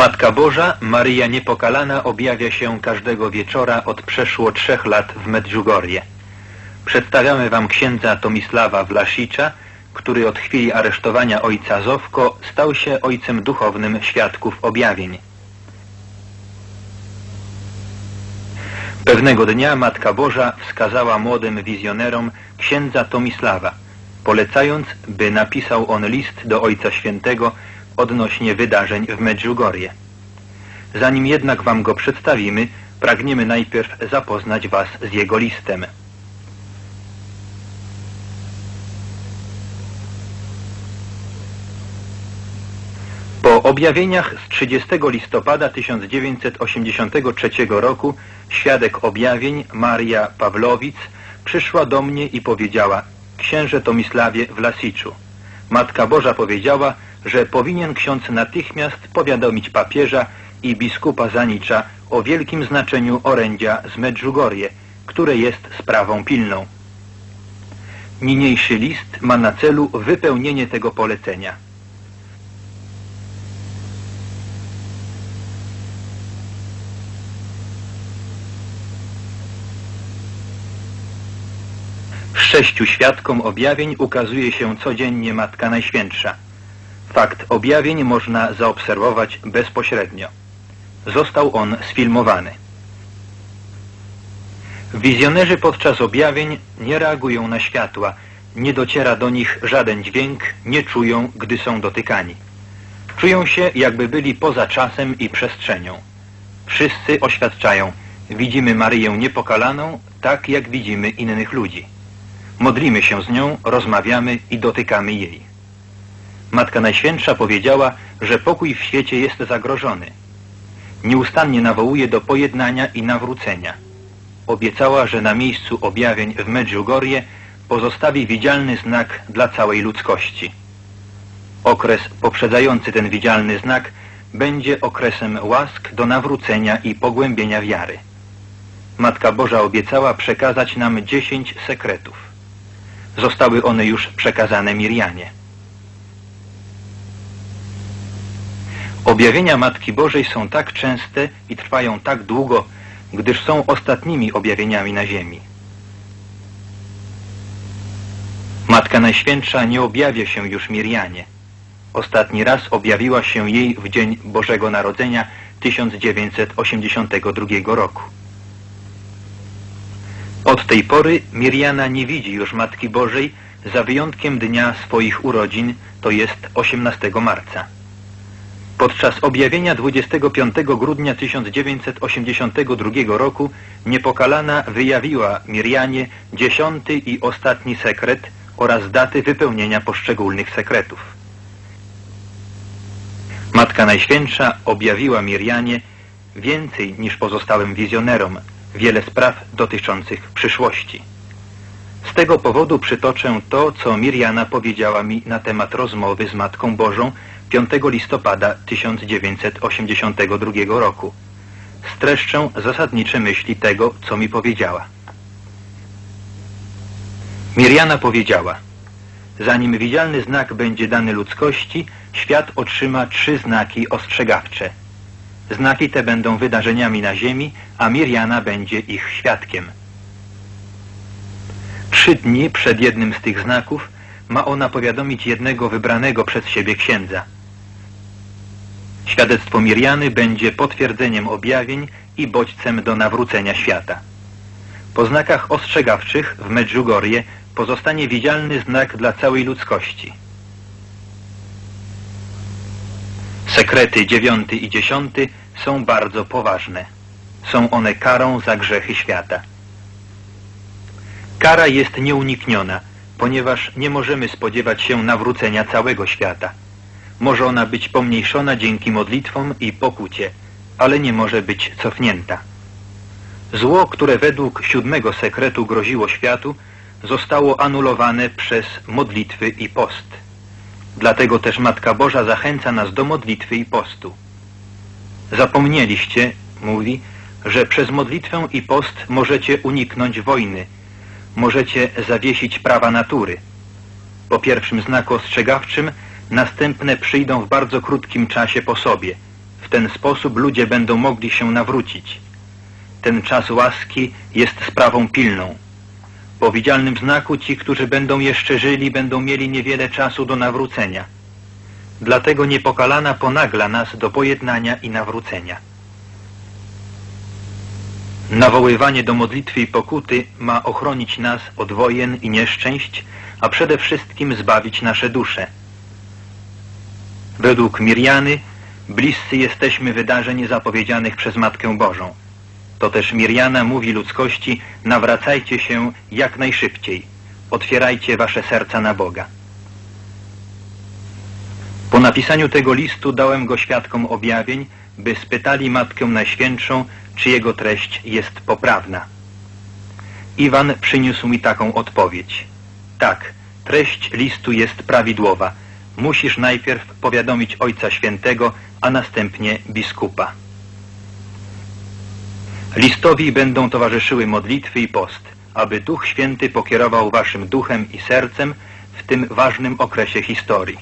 Matka Boża, Maryja Niepokalana objawia się każdego wieczora od przeszło trzech lat w Medjugorje. Przedstawiamy Wam księdza Tomisława Wlasicza, który od chwili aresztowania ojca Zowko stał się ojcem duchownym świadków objawień. Pewnego dnia Matka Boża wskazała młodym wizjonerom księdza Tomisława, polecając, by napisał on list do Ojca Świętego odnośnie wydarzeń w Medjugorje. Zanim jednak Wam go przedstawimy, pragniemy najpierw zapoznać Was z jego listem. Po objawieniach z 30 listopada 1983 roku świadek objawień Maria Pawlowic przyszła do mnie i powiedziała Księże Tomisławie w Lasiczu. Matka Boża powiedziała, że powinien ksiądz natychmiast powiadomić papieża i biskupa Zanicza o wielkim znaczeniu orędzia z Medjugorje, które jest sprawą pilną. Niniejszy list ma na celu wypełnienie tego polecenia. Sześciu świadkom objawień ukazuje się codziennie Matka Najświętsza. Fakt objawień można zaobserwować bezpośrednio. Został on sfilmowany. Wizjonerzy podczas objawień nie reagują na światła, nie dociera do nich żaden dźwięk, nie czują, gdy są dotykani. Czują się, jakby byli poza czasem i przestrzenią. Wszyscy oświadczają, widzimy Maryję niepokalaną, tak jak widzimy innych ludzi. Modlimy się z nią, rozmawiamy i dotykamy jej. Matka Najświętsza powiedziała, że pokój w świecie jest zagrożony. Nieustannie nawołuje do pojednania i nawrócenia. Obiecała, że na miejscu objawień w Medjugorje pozostawi widzialny znak dla całej ludzkości. Okres poprzedzający ten widzialny znak będzie okresem łask do nawrócenia i pogłębienia wiary. Matka Boża obiecała przekazać nam dziesięć sekretów. Zostały one już przekazane Mirianie. Objawienia Matki Bożej są tak częste i trwają tak długo, gdyż są ostatnimi objawieniami na ziemi. Matka Najświętsza nie objawia się już Mirianie. Ostatni raz objawiła się jej w dzień Bożego Narodzenia 1982 roku. Od tej pory Miriana nie widzi już Matki Bożej za wyjątkiem dnia swoich urodzin, to jest 18 marca. Podczas objawienia 25 grudnia 1982 roku Niepokalana wyjawiła Mirianie dziesiąty i ostatni sekret oraz daty wypełnienia poszczególnych sekretów. Matka Najświętsza objawiła Mirianie więcej niż pozostałym wizjonerom, wiele spraw dotyczących przyszłości. Z tego powodu przytoczę to, co Miriana powiedziała mi na temat rozmowy z Matką Bożą 5 listopada 1982 roku. Streszczę zasadnicze myśli tego, co mi powiedziała. Miriana powiedziała, zanim widzialny znak będzie dany ludzkości, świat otrzyma trzy znaki ostrzegawcze. Znaki te będą wydarzeniami na ziemi, a Miriana będzie ich świadkiem. Trzy dni przed jednym z tych znaków ma ona powiadomić jednego wybranego przez siebie księdza. Świadectwo Miriany będzie potwierdzeniem objawień i bodźcem do nawrócenia świata. Po znakach ostrzegawczych w Medjugorje pozostanie widzialny znak dla całej ludzkości. Sekrety dziewiąty i dziesiąty są bardzo poważne. Są one karą za grzechy świata. Kara jest nieunikniona, ponieważ nie możemy spodziewać się nawrócenia całego świata. Może ona być pomniejszona dzięki modlitwom i pokucie, ale nie może być cofnięta. Zło, które według siódmego sekretu groziło światu, zostało anulowane przez modlitwy i post. Dlatego też Matka Boża zachęca nas do modlitwy i postu. Zapomnieliście, mówi, że przez modlitwę i post możecie uniknąć wojny, możecie zawiesić prawa natury. Po pierwszym znaku ostrzegawczym następne przyjdą w bardzo krótkim czasie po sobie. ten sposób ludzie będą mogli się nawrócić. Ten czas łaski jest sprawą pilną. Po widzialnym znaku ci, którzy będą jeszcze żyli, będą mieli niewiele czasu do nawrócenia. Dlatego niepokalana ponagla nas do pojednania i nawrócenia. Nawoływanie do modlitwy i pokuty ma ochronić nas od wojen i nieszczęść, a przede wszystkim zbawić nasze dusze. Według Mirjany bliscy jesteśmy wydarzeń zapowiedzianych przez Matkę Bożą. To też Mirjana mówi ludzkości, nawracajcie się jak najszybciej, otwierajcie wasze serca na Boga. Po napisaniu tego listu dałem go świadkom objawień, by spytali Matkę Najświętszą, czy jego treść jest poprawna. Iwan przyniósł mi taką odpowiedź. Tak, treść listu jest prawidłowa. Musisz najpierw powiadomić Ojca Świętego, a następnie biskupa. Listowi będą towarzyszyły modlitwy i post, aby Duch Święty pokierował waszym duchem i sercem w tym ważnym okresie historii.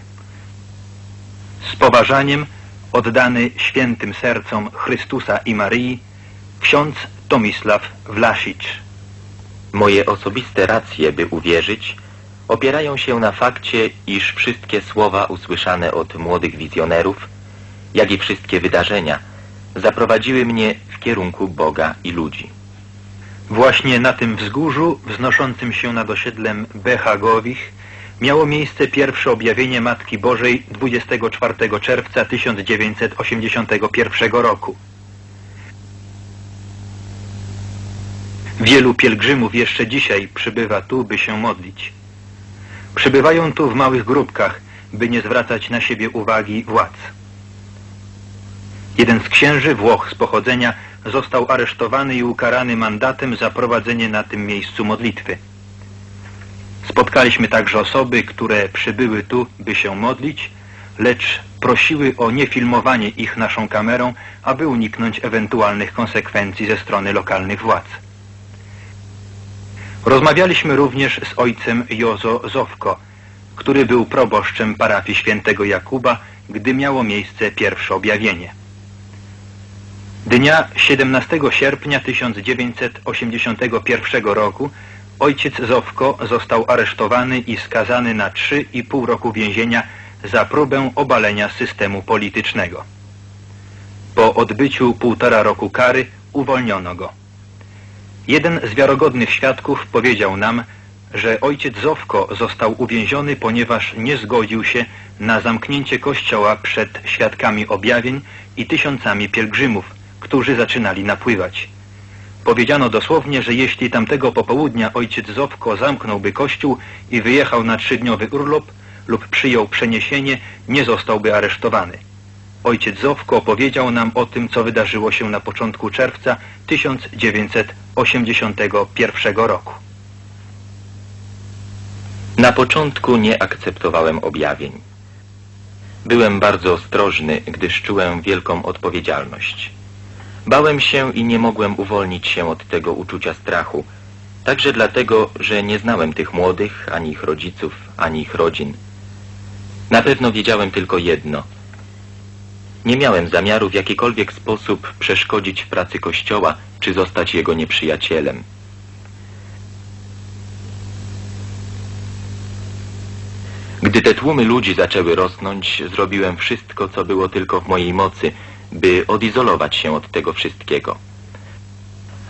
Z poważaniem oddany świętym sercom Chrystusa i Maryi, ksiądz Tomisław Wlasicz. Moje osobiste racje, by uwierzyć, opierają się na fakcie, iż wszystkie słowa usłyszane od młodych wizjonerów, jak i wszystkie wydarzenia, zaprowadziły mnie w kierunku Boga i ludzi. Właśnie na tym wzgórzu, wznoszącym się nad osiedlem Behagowich, miało miejsce pierwsze objawienie Matki Bożej 24 czerwca 1981 roku. Wielu pielgrzymów jeszcze dzisiaj przybywa tu, by się modlić. Przybywają tu w małych grupkach, by nie zwracać na siebie uwagi władz. Jeden z księży, Włoch z pochodzenia, został aresztowany i ukarany mandatem za prowadzenie na tym miejscu modlitwy. Spotkaliśmy także osoby, które przybyły tu, by się modlić, lecz prosiły o niefilmowanie ich naszą kamerą, aby uniknąć ewentualnych konsekwencji ze strony lokalnych władz. Rozmawialiśmy również z ojcem Jozo Zowko, który był proboszczem parafii świętego Jakuba, gdy miało miejsce pierwsze objawienie. Dnia 17 sierpnia 1981 roku ojciec Zowko został aresztowany i skazany na 3,5 roku więzienia za próbę obalenia systemu politycznego. Po odbyciu półtora roku kary uwolniono go. Jeden z wiarogodnych świadków powiedział nam, że ojciec Zowko został uwięziony, ponieważ nie zgodził się na zamknięcie kościoła przed świadkami objawień i tysiącami pielgrzymów, którzy zaczynali napływać. Powiedziano dosłownie, że jeśli tamtego popołudnia ojciec Zowko zamknąłby kościół i wyjechał na trzydniowy urlop lub przyjął przeniesienie, nie zostałby aresztowany. Ojciec Zowko opowiedział nam o tym, co wydarzyło się na początku czerwca 1981 roku. Na początku nie akceptowałem objawień. Byłem bardzo ostrożny, gdyż czułem wielką odpowiedzialność. Bałem się i nie mogłem uwolnić się od tego uczucia strachu, także dlatego, że nie znałem tych młodych, ani ich rodziców, ani ich rodzin. Na pewno wiedziałem tylko jedno. Nie miałem zamiaru w jakikolwiek sposób przeszkodzić w pracy Kościoła, czy zostać jego nieprzyjacielem. Gdy te tłumy ludzi zaczęły rosnąć, zrobiłem wszystko, co było tylko w mojej mocy, by odizolować się od tego wszystkiego.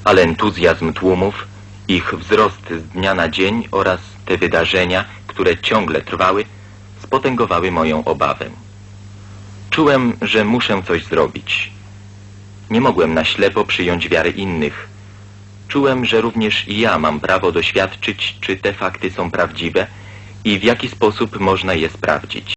Ale entuzjazm tłumów, ich wzrost z dnia na dzień oraz te wydarzenia, które ciągle trwały, spotęgowały moją obawę. Czułem, że muszę coś zrobić. Nie mogłem na ślepo przyjąć wiary innych. Czułem, że również i ja mam prawo doświadczyć, czy te fakty są prawdziwe i w jaki sposób można je sprawdzić.